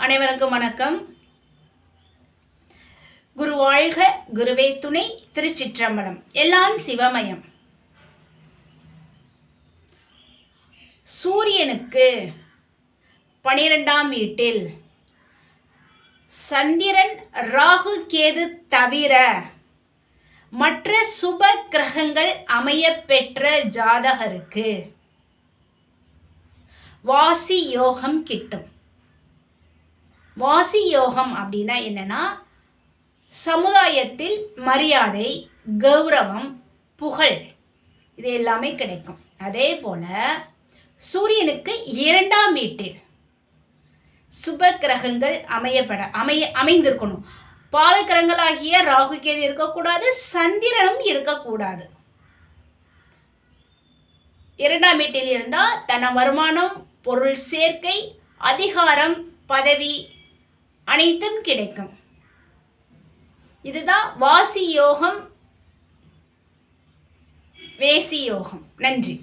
அனைவருக்கும் வணக்கம். குரு வாழ்க குருவே துணை திருச்சிற்றம்பலம். எல்லாம் சிவமயம். சூரியனுக்கு பனிரெண்டாம் வீட்டில் சந்திரன் ராகு கேது தவிர மற்ற சுப கிரகங்கள் அமைய பெற்ற ஜாதகருக்கு வாசி யோகம் கிட்டும். வாசி யோகம் அப்படின்னா என்னென்னா சமுதாயத்தில் மரியாதை கௌரவம் புகழ் இது எல்லாமே கிடைக்கும். அதே போல் சூரியனுக்கு இரண்டாம் வீட்டில் சுப கிரகங்கள் அமையப்பட அமைய அமைந்திருக்கணும். பாவை கிரகங்களாகிய ராகு கேது இருக்கக்கூடாது சந்திரனும் இருக்கக்கூடாது. இரண்டாம் வீட்டில் இருந்தால் தன வருமானம் பொருள் சேர்க்கை அதிகாரம் பதவி அனைத்தும் கிடைக்கும். இதுதான் வாசி யோகம் வேசி யோகம். நன்றி.